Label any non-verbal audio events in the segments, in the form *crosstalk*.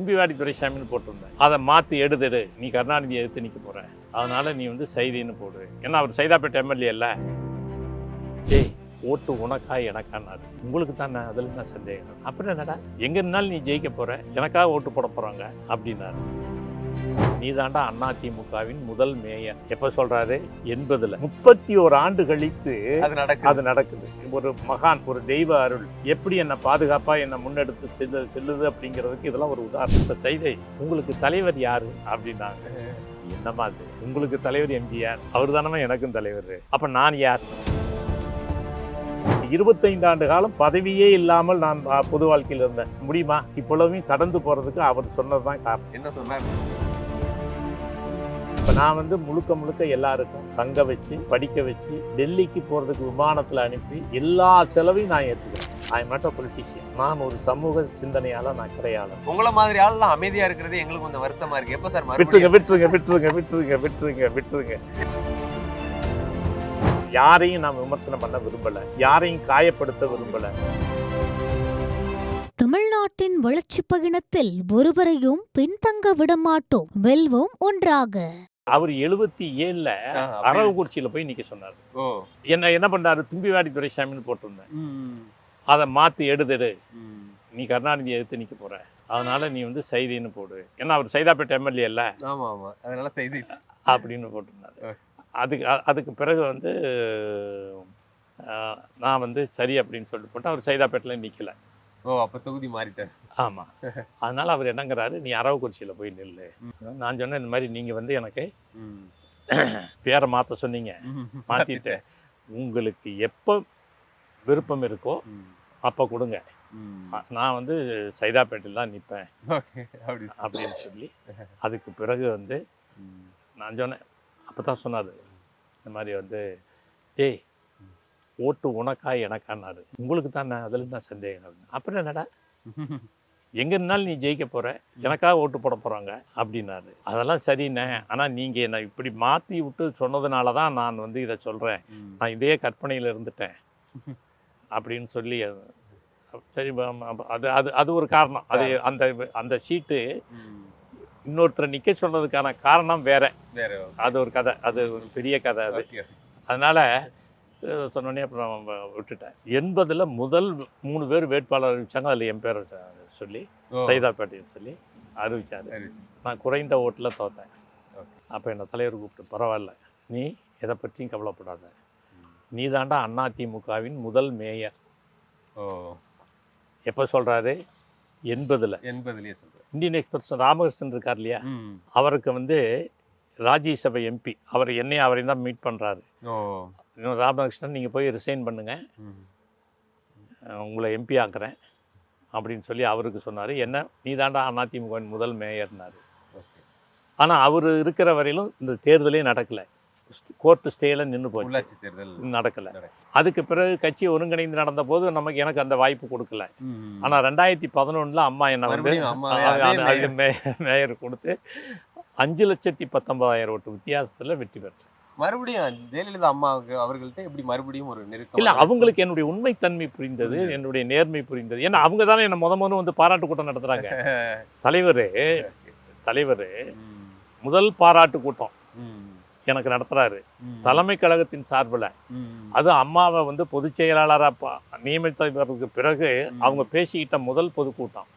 கும்பிவாடி துரைசாமின்னு போட்டிருந்தேன் அதை மாற்றி எடுத்துடு. நீ கருணாநிதியை எடுத்து நிற்க போற. அதனால் நீ வந்து சைதின்னு போடு. ஏன்னா அவர் சைதாப்பேட்டை எம்எல்ஏ இல்லை. ஏய் ஓட்டு உனக்கா எனக்கான்னாரு. உங்களுக்கு தானே அதில் தான் சந்தேகம். அப்புறம் என்னடா? எங்கே இருந்தாலும் நீ ஜெயிக்க போகிற எனக்காக ஓட்டு போட போகிறாங்க அப்படின்னாரு. நீ தாண்டா அதிமுகவின் முதல் மேயர். எப்ப சொல்றாரு? எண்பதுல. முப்பத்தி ஒரு ஆண்டு கழித்து அது நடக்குது. ஒரு மகான் ஒரு தெய்வ அருள். எப்படி என்னை பாதுகாப்பா என்னை முன்னெடுத்து செல்லு செல்லுது அப்படிங்கிறதுக்கு இதெல்லாம் ஒரு உதாரணம். இந்த செய்தி உங்களுக்கு தலைவர் யாரு? அப்படின்னாங்க. என்னமா அது உங்களுக்கு தலைவர் எம்ஜிஆர் அவர் தானே எனக்கும் தலைவர். அப்ப நான் யார்? இருபத்தைந்து ஆண்டு காலம் பதவியே இல்லாமல் நான் பொது வாழ்க்கையில் இருந்தேன். முடியுமா? இப்பொழுதும் கடந்து போறதுக்கு அவர் சொன்னதுதான் காரணம். என்ன சொன்னார்? இப்போ நான் வந்து முழுக்க முழுக்க எல்லாருக்கும் தங்க வச்சு படிக்க வச்சு டெல்லிக்கு போகிறதுக்கு விமானத்தில் அனுப்பி எல்லா செலவையும் நான் ஏற்றுக்கிறேன் ஐ நாட் அ பொலிட்டிஷியன் நான் ஒரு சமூக சிந்தனையால நான் கிடையாது உங்களை மாதிரி ஆள்லாம் அமைதியா இருக்கிறது எங்களுக்கு கொஞ்சம் வருத்தமா இருக்கு. எப்ப சார் விட்டுருங்க விட்டுருங்க விட்டுருங்க விட்டுருங்க விட்டுருங்க விட்டுருங்க. யாரையும் நான் விமர்சனம் பண்ண விரும்பல. யாரையும் காயப்படுத்த விரும்பல. தமிழ்நாட்டின் வளர்ச்சிப் பயணத்தில் ஒருவரையும் பின்தங்க விடமாட்டோம். வெல்வோம் ஒன்றாக. அவர் எழுபத்தி ஏழுல அரவக்குறிச்சியில போய் நிக்க சொன்னார். என்ன என்ன பண்ணாரு தும்பிவாடி துரைசாமின்னு போட்டிருந்தேன். அதை மாத்தி எடுத்துடு. ம். நீ கருணாநிதியை எடுத்து நிற்க போற. அதனால நீ வந்து சைதின்னு போடு. ஏன்னா அவர் சைதாப்பேட்டை எம்எல்ஏ இல்லை. ஆமா ஆமா. அதனால செய்தி. அப்படின்னு போட்டிருந்தாரு. அதுக்கு அதுக்கு பிறகு வந்து நான் வந்து சரி அப்படின்னு சொல்லிட்டு போட்டு அவர் சைதாப்பேட்டில் நிற்கல ஓ அப்ப தொகுதி மாறிட்டார் ஆமாம் அதனால அவர் என்னங்கிறாரு நீ அரவக்குறிச்சியில் போய் நில்லு நான் சொன்னேன் இந்த மாதிரி நீங்கள் வந்து எனக்கு. *clears throat* பேரை மாற்ற சொன்னீங்க. மாற்றிட்டேன் உங்களுக்கு எப்போ விருப்பம் இருக்கோ. அப்போ கொடுங்க. நான் வந்து சைதாப்பேட்டையில் தான் நிற்பேன். அப்படின்னு சொல்லி அதுக்கு பிறகு வந்து. நான் சொன்னேன் அப்போ தான் சொன்னார் இந்த மாதிரி வந்து ஏய் ஓட்டு உனக்கா எனக்கான்னாரு. உங்களுக்கு தானே அதில் தான் சந்தேகம். அப்புறம் என்னடா? எங்கே இருந்தாலும் நீ ஜெயிக்க போகிற எனக்காக ஓட்டு போட போகிறாங்க அப்படின்னாரு. அதெல்லாம் சரிண்ணே. ஆனால் நீங்கள் என்னை இப்படி மாற்றி விட்டு சொன்னதுனால தான் நான் வந்து இதை சொல்கிறேன். நான் இதே கற்பனையில் இருந்துட்டேன். அப்படின்னு சொல்லி சரி அது அது அது ஒரு காரணம். அது அந்த அந்த சீட்டு. இன்னொருத்தரை நிற்க சொன்னதுக்கான காரணம் வேற. அது ஒரு கதை. அது ஒரு பெரிய கதை அது. அதனால சொன்னோடனே அப்புறம் விட்டுட்டேன். எண்பதுல முதல் மூணு பேர் வேட்பாளர் அறிவிச்சாங்க அதில் என் பேரை சொல்லி ஓ. சைதாப்பேட்டைன்னு சொல்லி அறிவிச்சாரு. சரி. நான் குறைந்த ஓட்டில் தோத்தேன். அப்போ என்னை தலைவர் கூப்பிட்டு பரவாயில்ல. நீ எதை பற்றியும் கவலைப்படாத. நீ தாண்டா அதிமுகவின் முதல் மேயர். ஓ. எப்போ சொல்கிறாரு எண்பதில் எண்பதுலயே சொல்றேன் இந்தியன் எக்ஸ்பிரஸ் ராமகிருஷ்ணன் இருக்கார் இல்லையா. அவருக்கு வந்து ராஜ்யசபை எம்பி அவர் என்னையும் அவரையும் தான் மீட் பண்ணுறாரு ராமகிருஷ்ணன் நீங்கள் போய் ரிசைன் பண்ணுங்கள். உங்களை எம்பி ஆக்குறேன் அப்படின்னு சொல்லி அவருக்கு சொன்னார். என்ன நீ தாண்டா அதிமுகவின் முதல் மேயர்னாரு. ஆனால் அவர் இருக்கிற வரையிலும் இந்த தேர்தலே நடக்கலை. கோர்ட்டு ஸ்டேல நின்று போச்சு. தேர்தல் நடக்கலை. அதுக்கு பிறகு கட்சி ஒருங்கிணைந்து நடந்த போது நமக்கு எனக்கு அந்த வாய்ப்பு கொடுக்கல. ஆனால் ரெண்டாயிரத்தி பதினொன்றில் அம்மா என்னை வந்து மேயர் கொடுத்து அஞ்சு லட்சத்தி பத்தொன்பதாயிரம் ஓட்டு வித்தியாசத்தில் வெற்றி பெற்றேன் மறுபடியும் ஜெயலலிதா அம்மாவுக்கு அவர்கள்ட்ட எப்படி மறுபடியும் ஒரு நெருக்கம் இல்லை அவங்களுக்கு என்னுடைய உண்மைத்தன்மை புரிந்தது. என்னுடைய நேர்மை புரிந்தது ஏன்னா அவங்க தானே என்ன முத முதல்ல வந்து பாராட்டு கூட்டம் நடத்துறாங்க *laughs* தலைவர் தலைவர். முதல் பாராட்டு கூட்டம். எனக்கு நடத்துறாரு. தலைமை கழகத்தின் சார்பில். அது அம்மாவை வந்து பொதுச் செயலாளராக நியமித்ததற்கு பிறகு. அவங்க பேசிக்கிட்ட முதல் பொதுக்கூட்டம்.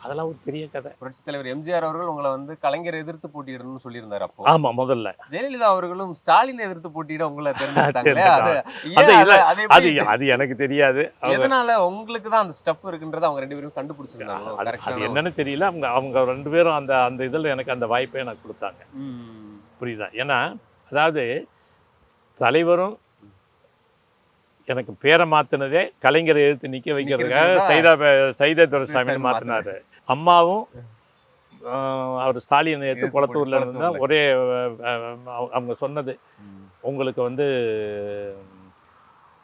அதெல்லாம் ஒரு பெரிய கதை. புரட்சித் தலைவர் எம்ஜிஆர் அவர்கள் உங்களை வந்து கலைஞர் எதிர்த்து போட்டியிடணும்னு சொல்லியிருந்தாரு அப்போ. ஆமா முதல்ல. ஜெயலலிதா அவர்களும் ஸ்டாலினை எதிர்த்து போட்டியிட உங்களை தேர்ந்தெடுத்தாங்களே? அது எனக்கு தெரியாது. எதனால உங்களுக்கு தான் அந்த ஸ்டஃப் இருக்குன்றத அவங்க ரெண்டு பேரும் கண்டுபிடிச்சிருந்தாங்க அது- என்னன்னு தெரியல. அவங்க அவங்க ரெண்டு பேரும் அந்த அந்த இதில் எனக்கு அந்த வாய்ப்பை எனக்கு கொடுத்தாங்க. புரியுதா? ஏன்னா அதாவது தலைவரும் எனக்கு பேரை மாத்தினதே கலைஞரை எழுத்து நிக்க வைக்கிறதுக்காக சைதா சைதா துரைசாமி மாத்தினாரு. அம்மாவும் அவர் ஸ்டாலினை எடுத்து குளத்தூர்ல போட்டு இருந்தா குளத்தூர்ல. ஒரே அவங்க- சொன்னது. உங்களுக்கு வந்து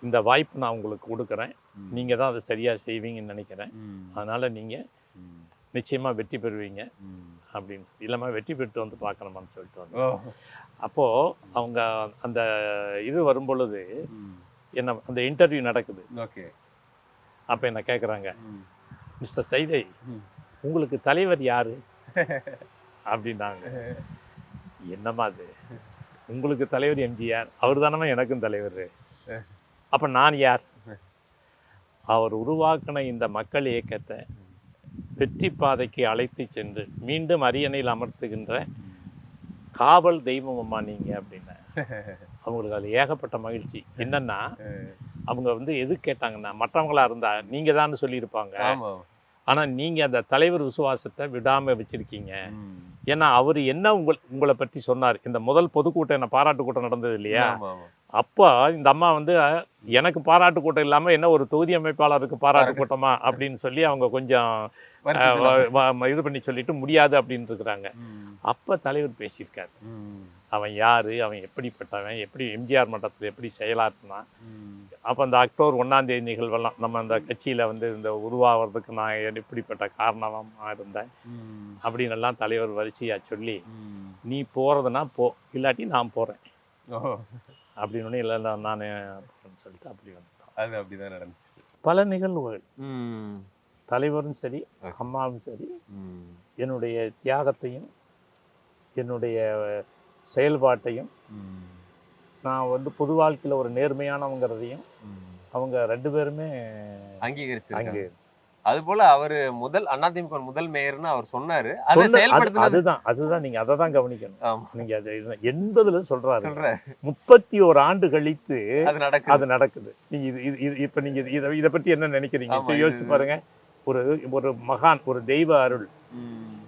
இந்த வாய்ப்பு நான் உங்களுக்கு கொடுக்குறேன் ம். நீங்க தான் அதை சரியா செய்வீங்கன்னு நினைக்கிறேன். அதனால நீங்க ம். நிச்சயமா வெற்றி பெறுவீங்க. அப்படின்னு இல்லாமல் வெற்றி பெற்று வந்து பார்க்கணுமான்னு சொல்லிட்டு வந்து. அப்போது அவங்க அந்த இது வரும்பொழுது ம். என்ன அந்த இன்டர்வியூ நடக்குது ஓகே அப்போ என்ன கேட்குறாங்க. மிஸ்டர் சைதை. உங்களுக்கு தலைவர் யாரு? *laughs* அப்படின்னாங்க. *laughs* என்னம்மா அது? உங்களுக்கு தலைவர் எம்ஜிஆர். அவர் தானம்மா எனக்கும் தலைவர். *laughs* அப்ப நான் யார்? அவர் உருவாக்கின இந்த மக்கள் இயக்கத்தை வெற்றி பாதைக்கு அழைத்து சென்று மீண்டும் அரியணையில் அமர்த்துகின்ற காவல் தெய்வம் அம்மா நீங்க அப்படின்னு. அவங்களுக்கு அது ஏகப்பட்ட மகிழ்ச்சி. என்னன்னா அவங்க வந்து எது கேட்டாங்கன்னா மற்றவங்களா இருந்தா நீங்க தான் சொல்லியிருப்பாங்க. ஆமா ஆனா நீங்க அந்த தலைவர் விசுவாசத்தை விடாம வச்சிருக்கீங்க. ஏன்னா அவர் என்ன உங்கள் உங்களை பற்றி சொன்னார் இந்த முதல் பொதுக்கூட்டம் என்ன பாராட்டு கூட்டம் நடந்தது இல்லையா. அப்போ இந்த அம்மா வந்து எனக்கு பாராட்டு கூட்டம் இல்லாம என்ன ஒரு தொகுதி அமைப்பாளருக்கு பாராட்டு கூட்டமா அப்படின்னு சொல்லி அவங்க கொஞ்சம் இது பண்ணி சொல்லிட்டு முடியாது அப்படின்னு இருக்கிறாங்க. அப்ப தலைவர் பேசியிருக்காரு. அவன் யாரு அவன் எப்படிப்பட்டவன் எப்படி எம்ஜிஆர் மட்டத்தில் எப்படி செயலாற்றினான். அப்போ அந்த அக்டோபர் ஒன்றாம் தேதி நிகழ்வெல்லாம் நம்ம அந்த கட்சியில் வந்து இந்த உருவாகிறதுக்கு நான் எப்படிப்பட்ட காரணமாக இருந்தேன். அப்படின்னு எல்லாம் தலைவர் வரிசையாக சொல்லி. நீ போகிறதுனா போ இல்லாட்டி நான் போகிறேன் அப்படின்னு இல்லை நான் சொல்லிட்டு அப்படி வந்துட்டோம் அது அப்படிதான் நடந்துச்சு பல நிகழ்வுகள். தலைவரும் சரி. அம்மாவும் சரி. என்னுடைய தியாகத்தையும் என்னுடைய செயல்பாட்டையும். நான் வந்து பொது வாழ்க்கையில் ஒரு நேர்மையானவங்கிறதையும். அவங்க ரெண்டு பேருமே அங்கீகரிச்சிருக்காங்க அங்கே அது போல அவரு முதல் அதிமுக முதல் மேயர்னு அவர் சொன்னாரு. அதை செயல்படுத்தினது அதுதான் அதுதான் நீங்க அதை தான் கவனிக்கணும். நீங்க அது எண்பதுல சொல்றாரு. சொல்ற முப்பத்தி ஒரு ஆண்டு கழித்து அது நடக்குது. அது நடக்குது. நீங்க இது இது இப்ப நீங்க இது- இத பத்தி என்ன நினைக்கிறீங்க? யோசிச்சு பாருங்க. ஒரு ஒரு மகான் ஒரு தெய்வ அருள்.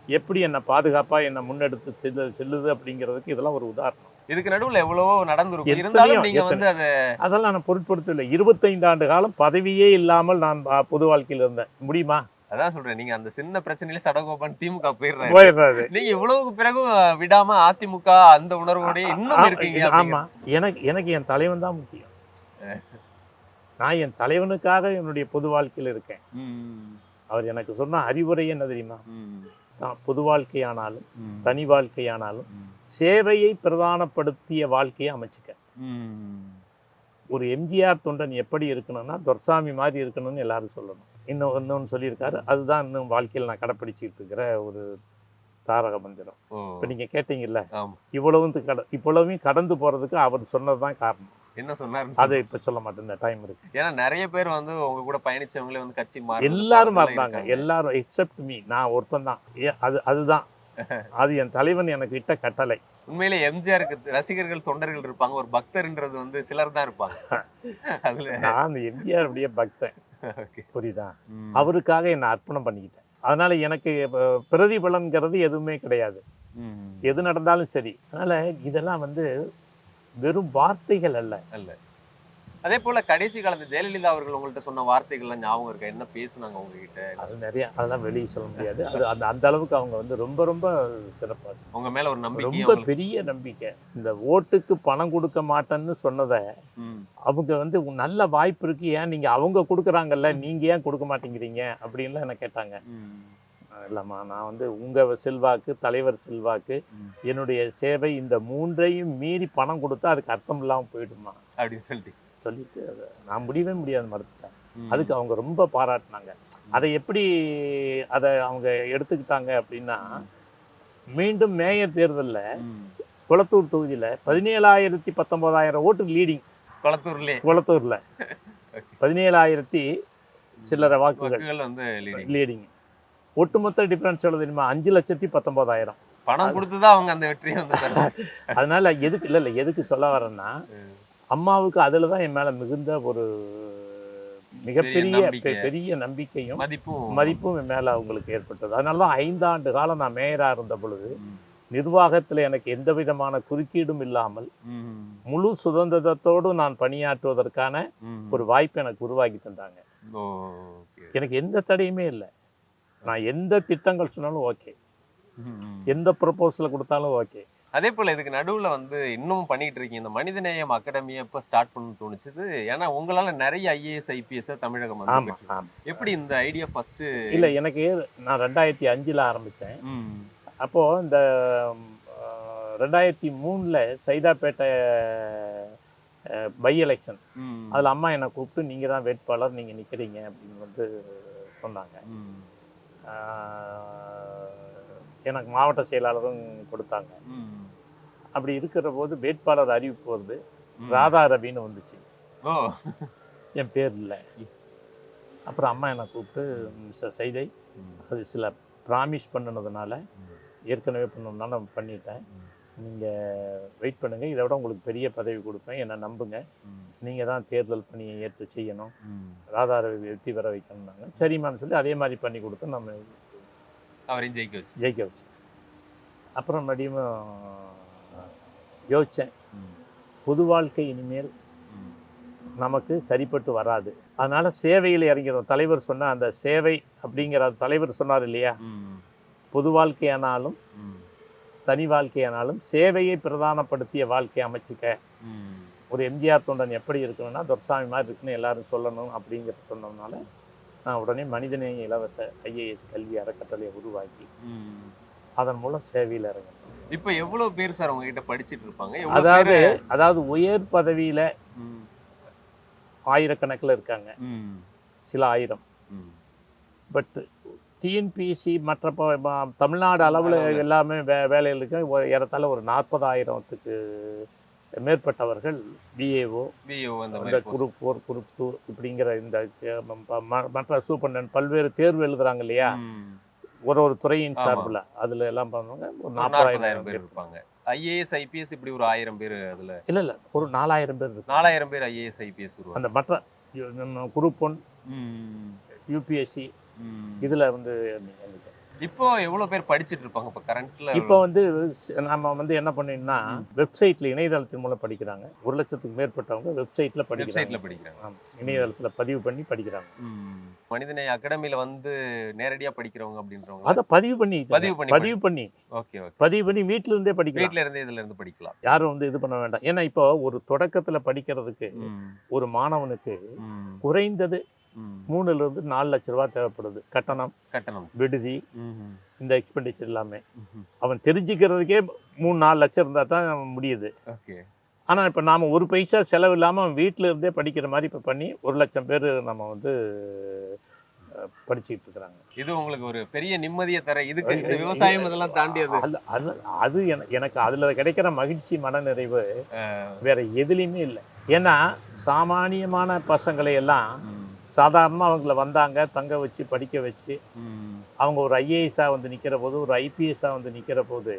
எப்படி என்ன பாதுகாப்பா என்ன முன்னெடுத்து செல்லு செல்லுது அப்படிங்கிறதுக்கு இதெல்லாம் ஒரு உதாரணம். இதுக்கு நடுவுல எவ்வளவோ நடந்திருக்கும். இருந்தாலும் நீங்க வந்து அதை அதெல்லாம் நான் பொருட்படுத்தவில்லை. இருபத்தைந்து ஆண்டு காலம் பதவியே இல்லாமல் நான் பொது வாழ்க்கையில் இருந்தேன். முடியுமா? அதான் சொல்றேன். நீங்க அந்த சின்ன பிரச்சனையில சடகோபன் திமுக போயிடுறாரு. நீங்க இவ்வளவுக்கு பிறகு விடாம அதிமுக அந்த உணர்வோட இன்னும் இருக்கீங்க ஆமா. எனக்கு எனக்கு என் தலைவன் தான் முக்கியம். நான் என் தலைவனுக்காக என்னுடைய பொது வாழ்க்கையில் இருக்கேன். அவர் எனக்கு சொன்ன அறிவுரை என்ன தெரியுமா? பொது வாழ்க்கையானாலும். தனி வாழ்க்கையானாலும். சேவையை பிரதானப்படுத்திய வாழ்க்கையை அமைச்சுக்க. ஒரு எம்ஜிஆர் தொண்டன் எப்படி இருக்கணும்னா துர்சாமி மாதிரி இருக்கணும்னு எல்லாரும் சொல்லணும் இன்னும் இன்னொன்று சொல்லியிருக்காரு அதுதான் இன்னும் வாழ்க்கையில் நான் கடைப்பிடிச்சிட்டு இருக்கிற ஒரு தாரக மந்திரம். இப்போ நீங்கள் கேட்டீங்கல்ல. இவ்வளவும் கட இவ்வளவையும் கடந்து போகிறதுக்கு அவர் சொன்னது தான் காரணம் என்ன சொன்னாரு அதை இப்போ சொல்ல மாட்டேன் இந்த டைம் இருக்கு. ஏன்னா நிறைய பேர் வந்து உங்க கூட பயணிச்சவங்களே வந்து கட்சி மாறி எல்லாரும் மாறினாங்க எல்லாரும் எக்ஸப்ட் மீ நான் ஒருத்தன் தான். அது அதுதான். *laughs* அது என் தலைவன் எனக்கு இட்ட கட்டளை. உண்மையிலே எம்ஜிஆருக்கு ரசிகர்கள் தொண்டர்கள் இருப்பாங்க. ஒரு பக்தர்ன்றது வந்து சிலர் தான் இருப்பாங்க. *laughs* அதுல நான் அந்த எம்ஜிஆர் அப்படியே பக்தன். புரியுதா. அவருக்காக என்னை அர்ப்பணம் பண்ணிக்கிட்டேன். அதனால எனக்கு பிரதிபலன்கிறது எதுவுமே கிடையாது. எது நடந்தாலும் சரி. அதனால இதெல்லாம் வந்து வெறும் வார்த்தைகள் அல்ல. அல்ல. அதே போல கடைசி காலத்து ஜெயலலிதா அவர்கள் உங்கள்ட்ட சொன்ன வார்த்தைகள்லாம் ஞாபகம் இருக்கா? என்ன பேசுனாங்க உங்ககிட்ட? அது நிறைய அதெல்லாம் வெளியே சொல்ல முடியாது. அது அந்த அந்த அளவுக்கு அவங்க வந்து ரொம்ப ரொம்ப சிறப்பாக உங்க மேல ஒரு நம்பிக்கை ரொம்ப பெரிய நம்பிக்கை. இந்த ஓட்டுக்கு பணம் கொடுக்க மாட்டேன்னு சொன்னதை. அவங்க வந்து நல்ல வாய்ப்பு இருக்கு. ஏன் நீங்க அவங்க கொடுக்குறாங்கல்ல நீங்க ஏன் கொடுக்க மாட்டேங்கிறீங்க? அப்படின்லாம் என்ன கேட்டாங்க. இல்லைம்மா நான் வந்து உங்க செல்வாக்கு தலைவர் செல்வாக்கு. என்னுடைய சேவை இந்த மூன்றையும் மீறி பணம் கொடுத்தா அதுக்கு அர்த்தம் இல்லாமல் போயிடுமா? அப்படின்னு சொல்லிட்டு. சொல்லிட்டு நான் முடியவே முடியாது மறுத்துட்டேன். அதுக்கு அவங்க ரொம்ப பாராட்டினாங்க. அதை எப்படி அதை அவங்க எடுத்துக்கிட்டாங்க அப்படின்னா மீண்டும் மேயர் தேர்தலில். குளத்தூர் தொகுதியில் பதினேழாயிரத்தி பத்தொன்பதாயிரம் ஓட்டு லீடிங் கொளத்தூர்லயே. குளத்தூரில். *laughs* பதினேழாயிரத்தி சில்லறை வாக்குகள் வந்து. லீடிங் ஒட்டுமொத்த டிஃபரன்ஸ் எவ்வளவு தெரியுமா அஞ்சு லட்சத்தி பத்தொன்பதாயிரம் பணம் கொடுத்துதான் அவங்க அந்த வெற்றியை வந்து. *laughs* அதனால எதுக்கு இல்லை இல்லை எதுக்கு சொல்ல வரேன்னா. அம்மாவுக்கு அதில் தான் என் மேலே மிகுந்த ஒரு மிகப்பெரிய பெரிய நம்பிக்கையும் மதிப்பும் மதிப்பும் என் மேலே அவங்களுக்கு ஏற்பட்டது அதனால தான் ஐந்தாண்டு காலம் நான் மேயராக இருந்த பொழுது. நிர்வாகத்தில் எனக்கு எந்த விதமான குறுக்கீடும் இல்லாமல். முழு சுதந்திரத்தோடு நான் பணியாற்றுவதற்கான. ஒரு வாய்ப்பை எனக்கு உருவாக்கி தந்தாங்க. எனக்கு எந்த தடையுமே இல்லை நான் எந்த திட்டங்கள் சொன்னாலும் ஓகே. எந்த ப்ரொபோசல் கொடுத்தாலும் ஓகே. அதே போல இதுக்கு நடுவுல வந்து இன்னும் பண்ணிட்டு இருக்கீங்க. இந்த மனிதநேயம் அகாடமியை எப்ப ஸ்டார்ட் பண்ண தோணுச்சுது? ஏன்னா உங்களால நிறைய ஐஏஎஸ் ஐபிஎஸ் தமிழகம் வந்து ஆமாம் எப்படி இந்த ஐடியா ஃபர்ஸ்ட் இல்லை எனக்கு நான் ரெண்டாயிரத்தி அஞ்சில் ஆரம்பித்தேன் அப்போது இந்த ரெண்டாயிரத்தி மூணில் சைதாப்பேட்டை பை எலெக்ஷன். அதில் அம்மா என்னை கூப்பிட்டு நீங்கள் தான் வேட்பாளர் நீங்கள் நிற்கிறீங்க அப்படின்னு வந்து சொன்னாங்க. எனக்கு மாவட்ட செயலாளரும் கொடுத்தாங்க. அப்படி இருக்கிற போது வேட்பாளர் அறிவிப்பு வருது. ராதா ரவின்னு வந்துச்சு என் பேர் இல்லை அப்புறம் அம்மா என்னை கூப்பிட்டு மிஸ்டர் சைதை. அது சில ப்ராமிஸ் பண்ணினதுனால. ஏற்கனவே பண்ணணும்னா நான் பண்ணிட்டேன். நீங்கள் வெயிட் பண்ணுங்கள் இதை விட உங்களுக்கு பெரிய பதவி கொடுப்பேன் என்னை நம்புங்க. நீங்கள் தான் தேர்தல் பணியை ஏற்று செய்யணும் ம். ராதாரவி வெற்றி பெற வைக்கணும்னாங்க சரிம்மான்னு சொல்லி அதே மாதிரி பண்ணி கொடுத்து நம்ம அவரையும் ஜெயிக்க வச்சு ஜெயிக்க வச்சு அப்புறம் மறுபடியும் யோசித்தேன். பொது வாழ்க்கை இனிமேல். நமக்கு சரிப்பட்டு வராது அதனால் சேவையில் இறங்கிறோம் தலைவர் சொன்ன அந்த சேவை அப்படிங்கிற தலைவர் சொன்னார் இல்லையா. பொது வாழ்க்கையானாலும். தனி வாழ்க்கையானாலும் சேவையை பிரதானப்படுத்திய வாழ்க்கை அமைச்சிக்க. ஒரு எம்ஜிஆர் தொண்டன் எப்படி இருக்கணும்னா துர்சாமி மாதிரி இருக்குன்னு எல்லாரும் சொல்லணும் அப்படிங்கிறத சொன்னதுனால நான் உடனே மனிதநேய இலவச ஐஏஎஸ் கல்வி அறக்கட்டளையை உருவாக்கி. அதன் மூலம் சேவையில் இறங்கினேன் இப்ப எவ்வளவு பேர் சார் உங்ககிட்ட படிச்சிட்டு இருப்பாங்க அதாவது அதாவது உயர் பதவியில். ஆயிரக்கணக்கில் இருக்காங்க. சில ஆயிரம். பட் டிஎன்பிஎஸ்சி மற்ற தமிழ்நாடு அளவில். எல்லாமே வே வேலையில் இருக்க ஒரு ஏறத்தாழ ஒரு நாற்பதாயிரத்துக்கு மேற்பட்டவர்கள் பிஏஓ அந்த இந்த. குரூப் ஃபோர் குரூப் டூ இப்படிங்கிற இந்த மற்ற சூப்பர்டன் பல்வேறு தேர்வு எழுதுறாங்க இல்லையா. ஒரு ஒரு துறையின். சார்பில் அதில் எல்லாம் பண்ணுவாங்க ஒரு நாற்பதாயிரம் பேர் இருப்பாங்க ஐஏஎஸ் ஐபிஎஸ் இப்படி ஒரு ஆயிரம் பேர் அதுல இல்லை இல்லை ஒரு நாலாயிரம் பேர் நாலாயிரம் பேர் ஐஏஎஸ் ஐபிஎஸ் அந்த மற்ற குரூப் ஒன். யூபிஎஸ்சி. இதில் வந்து இப்போ எவ்வளவு பேர் படிச்சிட்டு இருப்பாங்க? இப்ப கரண்ட்ல இப்போ வந்து நம்ம வந்து என்ன பண்ணோம்னா வெப்சைட்ல இணையதளத்தின் மூலம் படிக்கிறாங்க. ஒரு லட்சத்துக்கு மேற்பட்டவங்க வெப்சைட்ல படிக்கிறாங்க. படிக்கிறாங்க. இணையதளத்துல பதிவு பண்ணி படிக்கிறாங்க. மனிதநேய அகாடமில வந்து நேரடியா படிக்கிறவங்க அப்படின்றவங்க. அதை பதிவு பண்ணி பதிவு பண்ணி பதிவு பண்ணி. Okay okay. பதிவு பண்ணி வீட்ல இருந்தே படிக்கலாம். வீட்ல இருந்தே இதுல இருந்து படிக்கலாம். யாரும் வந்து இது பண்ண வேண்டாம். ஏன்னா இப்போ ஒரு தொடக்கத்துல படிக்கிறதுக்கு. ஒரு மாணவனுக்கு. குறைந்தது மூணுல இருந்து நாலு லட்ச ரூபாய் தேவைப்படுது. கட்டணம் கட்டணம். விடுதி. இந்த எக்ஸ்பெண்டிச்சர் எல்லாமே. அவன் தெரிஞ்சுக்கிறதுக்கே மூணு நாலு லட்சம் இருந்தா தான் முடியுது. ஓகே. ஆனா இப்போ நாம ஒரு பைசா செலவு இல்லாம அவன் வீட்ல இருந்தே படிக்கிற மாதிரி இப்போ பண்ணி ஒரு லட்சம் பேர் நம்ம வந்து அஹ், படிச்சுக்கிட்டு இருக்கிறாங்க. இது உங்களுக்கு ஒரு பெரிய நிம்மதியை தர இதுக்கு இந்த விவசாயம் இதெல்லாம் தாண்டி அது அது அது அது என- எனக்கு அதுல கிடைக்கிற மகிழ்ச்சி மனநிறைவு வேற எதுலேயுமே இல்லை. ஏன்னா சாமானியமான பசங்களை எல்லாம். சாதாரணமாக அவங்கள வந்தாங்க தங்க வச்சு படிக்க வச்சு. அவங்க ஒரு ஐஏஎஸ்ஸாக வந்து நிற்கிற போது ஒரு ஐபிஎஸ்ஸாக வந்து நிற்கிற போது.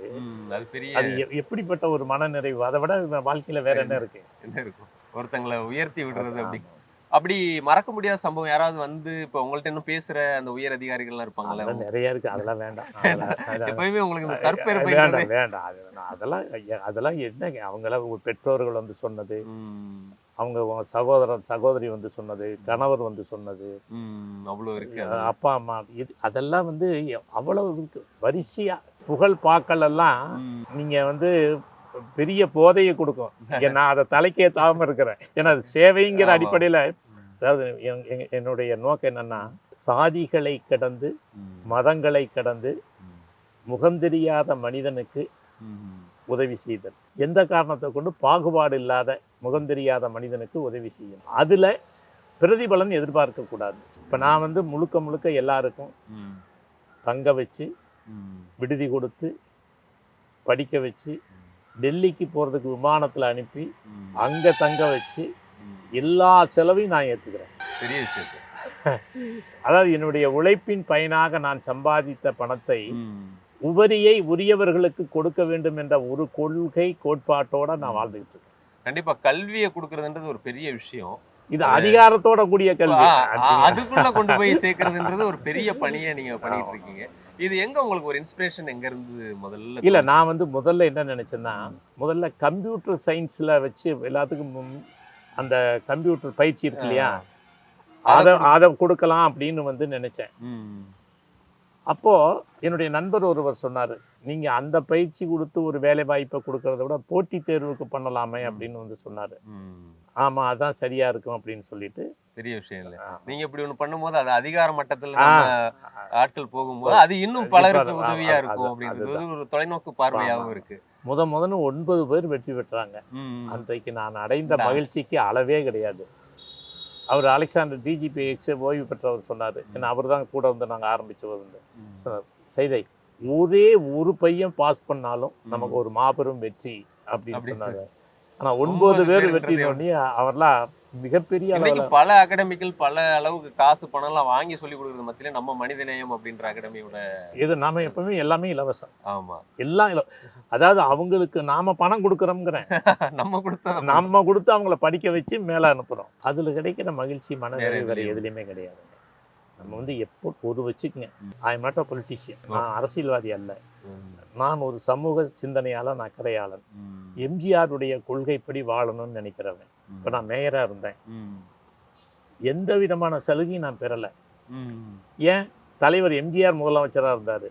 அது எப்படிப்பட்ட ஒரு மனநிறைவு அதை விட வாழ்க்கையில வேற என்ன இருக்கு என்ன இருக்கும் ஒருத்தங்களை உயர்த்தி விடுறது அப்படி அப்படி மறக்க முடியாத சம்பவம் யாராவது வந்து இப்ப உங்கள்ட்ட இன்னும் பேசுற அந்த உயர் அதிகாரிகள்லாம் இருப்பாங்கல்ல? அதெல்லாம் நிறைய இருக்கு. அதெல்லாம் வேண்டாம். எப்பயுமே உங்களுக்கு இந்த தற்பெருமைன்றது வேண்டாம் வேண்டாம். அதெல்லாம் அதெல்லாம் என்னங்க? அவங்களாம் பெற்றோர்கள் வந்து சொன்னது. அவங்க சகோதரன் சகோதரி வந்து சொன்னது கணவர் வந்து சொன்னது. ம். அவ்வளவு இருக்கு அப்பா அம்மா இது அதெல்லாம் வந்து அவ்வளவு இருக்கு. வரிசையா புகழ் பாக்கள் எல்லாம். நீங்க வந்து பெரிய போதையை கொடுக்கும் *laughs* நான் அதை தலைக்கே தாம இருக்கிறேன் ஏன்னா அது சேவைங்கிற. அடிப்படையில அதாவது என்- என்- என்னுடைய நோக்கம் என்னன்னா சாதிகளை கடந்து. மதங்களை கடந்து. முகம் தெரியாத மனிதனுக்கு. உதவி செய்தல் எந்த காரணத்தை கொண்டு பாகுபாடு இல்லாத முகம் தெரியாத மனிதனுக்கு உதவி செய்யும் அதுல பிரதிபலன் எதிர்பார்க்க கூடாது இப்ப நான் வந்து முழுக்க முழுக்க எல்லாருக்கும். தங்க வச்சு. விடுதி கொடுத்து படிக்க வச்சு டெல்லிக்கு போறதுக்கு விமானத்துல அனுப்பி. அங்க தங்க வச்சு. எல்லா செலவையும் நான் ஏத்துக்கிறேன் பெரிய விஷயம் *laughs* அதாவது என்னுடைய உழைப்பின் பயனாக நான் சம்பாதித்த பணத்தை. உபரியை உரியவர்களுக்கு கொடுக்க வேண்டும் என்ற ஒரு கொள்கை கோட்பாட்டோட நான் வாழ்ந்துகிட்டு இருக்கேன் கண்டிப்பா கல்வியை கொடுக்கறதுன்றது ஒரு பெரிய விஷயம் இது அதிகாரத்தோட கூடிய கல்வி அதுக்குள்ள கொண்டு போய் சேர்க்கறதுன்றது ஒரு பெரிய பணியை நீங்க பண்ணிட்டு இருக்கீங்க இது எங்க உங்களுக்கு ஒரு இன்ஸ்பிரேஷன் எங்க இருந்து முதல்ல இல்ல நான் வந்து முதல்ல என்ன நினைச்சேன்னா முதல்ல கம்ப்யூட்டர் சயின்ஸ்ல வச்சு எல்லாத்துக்கும் அந்த கம்ப்யூட்டர் பயிற்சி இருக்கு இல்லையா? அதை அதை கொடுக்கலாம் அப்படின்னு வந்து நினைச்சேன். ம். அப்போ என்னுடைய நண்பர் ஒருவர் சொன்னாரு நீங்க அந்த பயிற்சி கொடுத்து ஒரு வேலை வாய்ப்பை கொடுக்கறத விட போட்டித் தேர்வுக்கு பண்ணலாமே அப்படின்னு வந்து சொன்னாரு ம். ஆமா அதான் சரியா இருக்கும் அப்படின்னு சொல்லிட்டு பெரிய விஷயம் இல்ல ஆ. நீங்க இப்படி ஒண்ணு பண்ணும்போது அது அதிகார மட்டத்துல ஆட்கள் போகும்போது அது இன்னும் பலருக்கு உதவியா இருக்கும் அப்படின்றது ஒரு தொலைநோக்கு பார்வையாகவும். இருக்கு முத முதன்னு ஒன்பது பேர் வெற்றி பெற்றாங்க. அன்றைக்கு நான் அடைந்த. மகிழ்ச்சிக்கு அளவே கிடையாது அவர் அலெக்சாண்டர் டிஜிபி எக்ஸ் ஓய்வு பெற்றவர் சொன்னார். ஏன்னா அவர் தான் கூட வந்து நாங்கள் ஆரம்பிச்சு வந்து சொன்னார். செய்தை ஒரே ஒரு பையன் பாஸ் பண்ணாலும் நமக்கு ஒரு மாபெரும் வெற்றி அப்படின்னு அப்படி. சொன்னாங்க ஆனா ஒன்பது பேர் பேருன்றது வெற்றினோடனே அவர்லாம் மிகப்பெரிய இன்னைக்கு அளவில். பல அகாடமிகள் பல அளவுக்கு காசு பணம் எல்லாம் வாங்கி சொல்லி கொடுக்கறது மத்தியில நம்ம மனிதநேயம் அப்படின்ற அகாடமியோட இது நாம எப்பவுமே எல்லாமே இலவசம். ஆமா. எல்லாம் இல அதாவது அவங்களுக்கு நாம பணம் கொடுக்குறோங்கிறேன் *laughs* நம்ம கொடுத்த *laughs* நம்ம கொடுத்து அவங்கள படிக்க வச்சு மேல அனுப்புறோம். அதுல கிடைக்கிற மகிழ்ச்சி மனநிறை வேற எதுலயும் கிடையாது. நம்ம வந்து எப்போ ஒரு வச்சுக்கங்க. I am not a politician நான் அரசியல்வாதி அல்ல. நான் ஒரு சமூக சிந்தனையாளன் அக்கறையாளன் எம்ஜிஆருடைய கொள்கைப்படி வாழணும்னு நினைக்கிறவன். இப்போ நான் மேயரா இருந்தேன். எந்த விதமான சலுகையும் நான் பெறலை. ஏன்? தலைவர் எம்ஜிஆர் முதலமைச்சராக இருந்தார்.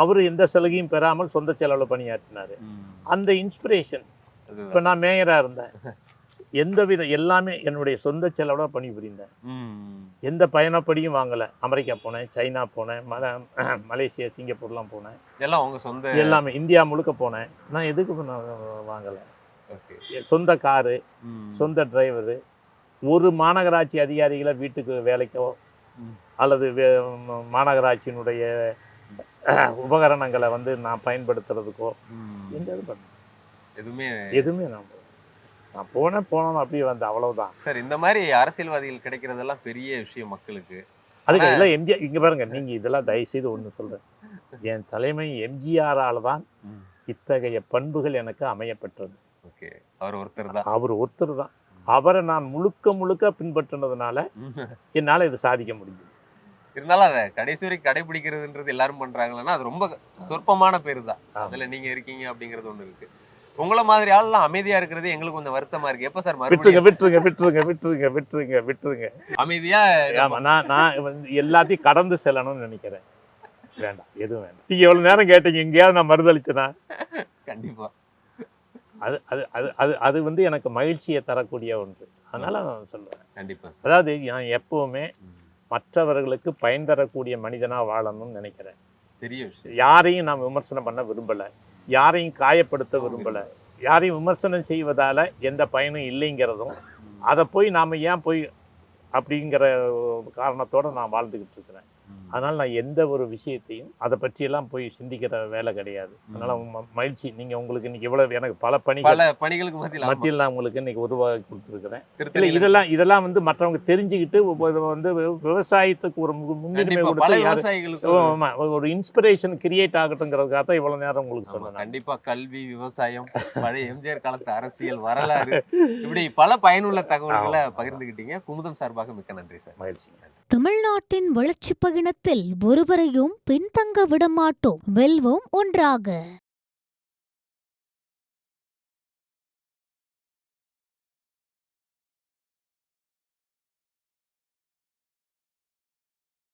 அவர் எந்த சலுகையும் பெறாமல் சொந்த செலவில் பணியாற்றினார். அந்த இன்ஸ்பிரேஷன். இப்போ நான் மேயராக இருந்தேன். எந்த வித எல்லாமே என்னுடைய சொந்த செலவில் பணிபுரிந்தேன். எந்த பயணப்படியும் வாங்கலை. அமெரிக்கா போனேன் சைனா போனேன் மல மலேசியா சிங்கப்பூர்லாம் போனேன். எல்லாம் உங்க சொந்த எல்லாமே இந்தியா முழுக்க போனேன். நான் எதுக்கு நான் வாங்கலை. சொந்த காரு சொந்த டிரைவரு ஒரு மாநகராட்சி அதிகாரிகளை வீட்டுக்கு வேலைக்கோ. அல்லது மாநகராட்சியினுடைய உபகரணங்களை வந்து நான் பயன்படுத்துறதுக்கோ. எந்த இது பண்ண எதுவுமே எதுவுமே நான். நான் போனேன் போனோம் அப்படியே வந்து அவ்வளவுதான். சார் இந்த மாதிரி அரசியல்வாதிகள் கிடைக்கிறதெல்லாம் பெரிய விஷயம் மக்களுக்கு. அதுக்கு எல்லாம் எம்ஜிஆர் இங்க பாருங்க நீங்க இதெல்லாம் தயவு செய்து ஒண்ணு சொல்றேன். என் தலைமை எம்ஜிஆரால தான் இத்தகைய பண்புகள் எனக்கு அமையப்பெற்றது. ஓகே அவர் ஒருத்தர் தான். அவர் ஒருத்தர் தான். அவரை நான் முழுக்க முழுக்க பின்பற்றினதுனால *laughs* என்னால இதை சாதிக்க முடிஞ்சது. இருந்தாலும் அதை கடைசி வரைக்கும் கடைபிடிக்கிறதுன்றது எல்லாரும் பண்றாங்களன்னா அது ரொம்ப சொற்பமான பேர் தான். அதுல நீங்க இருக்கீங்க அப்படிங்கிறது ஒண்ணு இருக்கு. உங்கள மாதிரி ஆள்லாம் அமைதியா இருக்கிறது எங்களுக்கு கொஞ்சம் வருத்தமா இருக்கு. எப்ப சார் விட்டுருங்க விட்டுருங்க விட்டுருங்க விட்டுருங்க விட்டுருங்க விட்டுருங்க. அமைதியா ஆமா நான் நான் எல்லாத்தையும் கடந்து செல்லணும்னு நினைக்கிறேன். வேண்டாம் எதுவும் வேண்டாம். நீங்க எவ்வளவு நேரம் கேட்டீங்க எங்கேயாவது நான் மறுதளிச்சேனா? கண்டிப்பா. அது அது அது அது அது வந்து எனக்கு மகிழ்ச்சியை தரக்கூடிய ஒன்று. அதனால நான் சொல்லுவேன் கண்டிப்பா சார். அதாவது நான் எப்பவுமே மற்றவர்களுக்கு பயன் தரக்கூடிய மனிதனா வாழணும்னு நினைக்கிறேன். பெரிய விஷயம். யாரையும் நான் விமர்சனம் பண்ண விரும்பல. யாரையும் காயப்படுத்த விரும்பல. யாரையும் விமர்சனம் செய்வதால எந்த பயனும் இல்லைங்கிறதும் அதை போய் நாம ஏன் போய் அப்படிங்கிற காரணத்தோட நான் வாழ்ந்துகிட்டு இருக்கிறேன். அதனால நான் எந்த ஒரு விஷயத்தையும் அதை பற்றியெல்லாம் போய் சிந்திக்கிற வேலை கிடையாது. அதனால மகிழ்ச்சி. நீங்க உங்களுக்கு இன்னைக்கு இவ்வளவு எனக்கு பல பணிகள் பல பணிகளுக்கு மத்தியில். மத்தியில் நான் உங்களுக்கு இன்னைக்கு உருவாக்கி கொடுத்துருக்கிறேன். இல்லை இதெல்லாம் இதெல்லாம் வந்து மற்றவங்க தெரிஞ்சுக்கிட்டு வந்து விவசாயத்துக்கு ஒரு முன்னுரிமை கொடுத்து ஓ, ஒரு- இன்ஸ்பிரேஷன் கிரியேட் ஆகட்டுங்கிறதுக்காக தான் இவ்வளவு நேரம் உங்களுக்கு சொன்னேன் நான். கண்டிப்பா. கல்வி விவசாயம் பழைய எம்ஜிஆர் காலத்து அரசியல் வரலாறு இப்படி பல பயனுள்ள தகவல்களை பகிர்ந்துகிட்டீங்க. குமுதம் சார்பாக மிக்க நன்றி சார். பயணத்தில் ஒருவரையும் பின்தங்க விடமாட்டோம். வெல்வோம் ஒன்றாக.